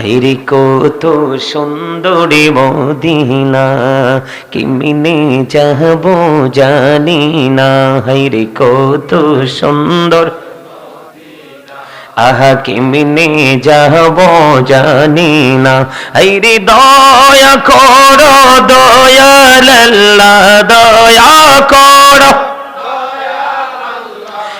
হেরি কত সুন্দরী মদিনা কিমিনে যাব জানি না। হেরি কত সুন্দর, আহা কিমিনে যাব জানি না। হেরি দয়া করো, দয়াল আল্লাহ, দয়া করো।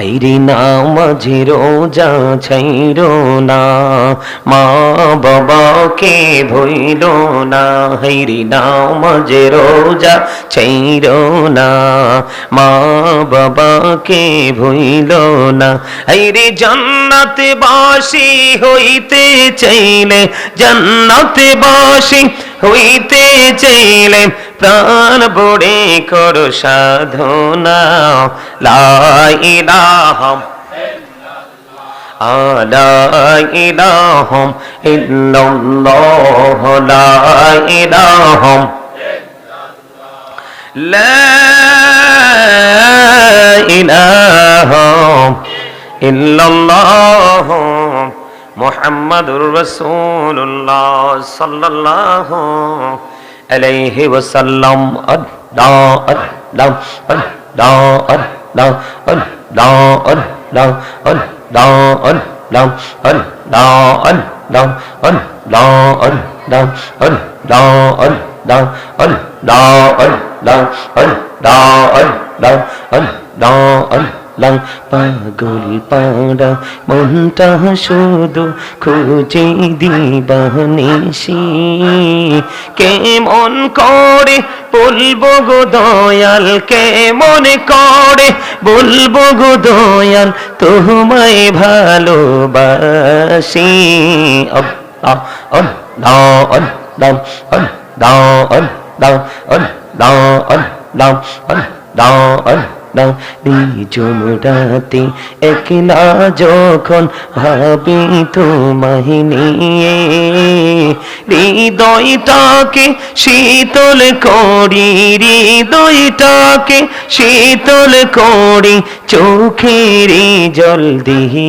হেরি নামাজি রোজা ছাইর না। মা বাবাকে ভইল না। হেরি নামাজি রোজা ছাইর না। মা বাবাকে ভইল না। হেরি জান্নাতে বাসি হইতে চাইলে জান্নাতে বাসি হইতে চাইলে প্রাণ বড়ে কর সাধনা লাইলাহম আলাইলাহম ইল্লাল্লাহ লাইলাহম لا إله إلا الله মোহাম্মদুর রসুল্লাহ সাল্লাহ আলাইহি ওয়াসাল্লাম দাও দাও দাও দাও দাও দাও দাও দাও দাও দাও দাও দাও দাও দাও দাও দাও দাও পাগল পাড়া মনটা শুধু খুঁজে দিবানিসি কেমন করে বলব গো দয়াল কেমন করে বলব গো দয়াল তোমায় ভালোবাসি আল্লাহ আল্লাহ আল্লাহ আল্লাহ নিঝুম রাতে একলা যখন ভাবি তোমায় নিয়ে, হৃদয়টাকে শীতল করি, হৃদয়টাকে শীতল করি, চোখের জল দিয়ে।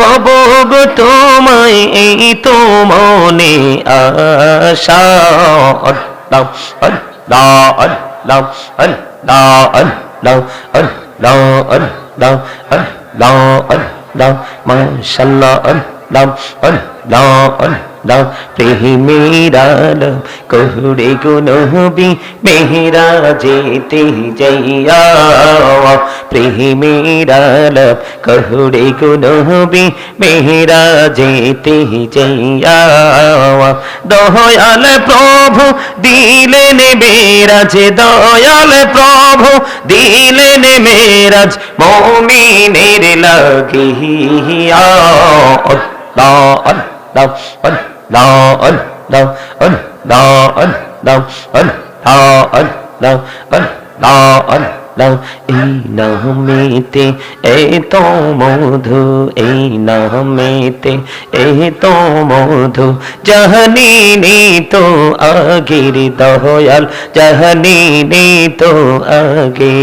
পাব গো তোমায় এই তো মনে আশা। অদ্দাম অদ্দা অদ্দাম অদ্দা অদ্দাম অদ্দা অদ্দাম অদ্দা অদ্দাম মাশাল্লাহ অদ্দাম অদ্দা অদ্দা আল্লাহ আল্লাহ প্রেমেরাল কহুরে গুনবি মেহরা যেতে যাইয়া প্রেমেরাল কহুরে গুনবি মেহরা যেতে যাইয়া দয়াল প্রভু দিলেন মেরাজ দয়াল প্রভু দিলেন মেরাজ মমিনের লাগিয়া đo ấn đau ấn đo ấn đau ấn đo ấn đau ấn đo ấn আল্লাহ এই নামেতে এত মধু, এই নামেতে এত মধু। জাহানি তো আগের দয়াল, জাহানি তো আগে।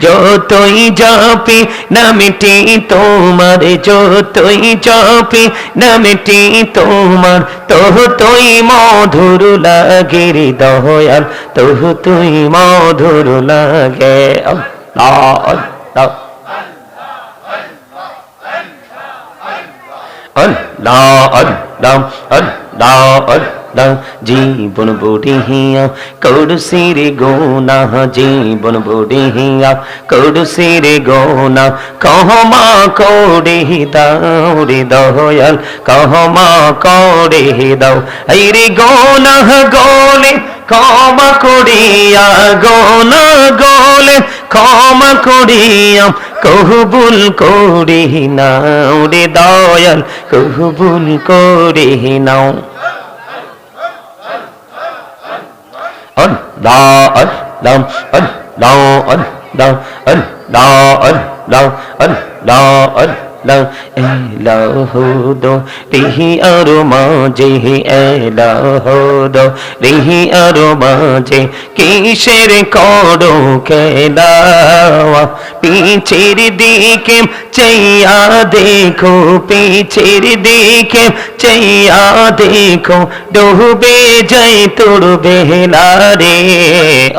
যতই যাপি নামটি তোমার, যতই যাপি নামটি তোমার তোহ তুই মধুর লাগে রে দয়াল তোহ তুই মধুর লাগে লাগে জীবন বুড়ি হিয়া কৌড় সিরে গোনা, জীবন বুড়ি হিয়া কৌড় সিরে গোনা কহমা কৌড়ে দাও রে দয়াল কহমা কৌড়ে দাও, এই রে গোনা গোলে ক্ষমা করিয়া গোনা গোলে, ক্ষমা করিয়া কহবুল করি নাও রে দয়াল কহবুল করি নাও। অন, দা, অন, দাম, অন, দাও অন দাও, অন দা অন, দাও, অন দা অন। এলাহুদো রিহি আর মাঝে এলাহুদো রিহি আর মাঝে কিসের করো খেলাওয়া পিছের দিকে চাইয়া দেখো, পিছের দিকে চাইয়া দেখো, ডুবে যাই তোর বেলা রে।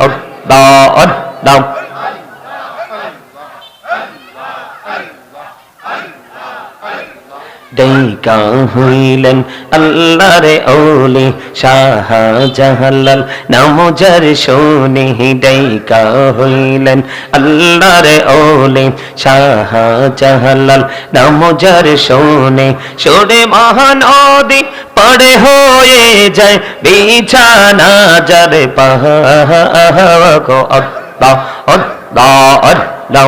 আল্লাহ আল্লাহ ডেকা হইলেন আল্লাহর ওলি শাহ জাহালাল নামজার শোনে ডেকা হইলেন আল্লাহর ওলি শাহ জাহালাল নামজার শোনে সোরে মহানদী পড়ে হয়ে যায়। বিছানা যার পাহা আল্লাহ আল্লাহ আল্লাহ।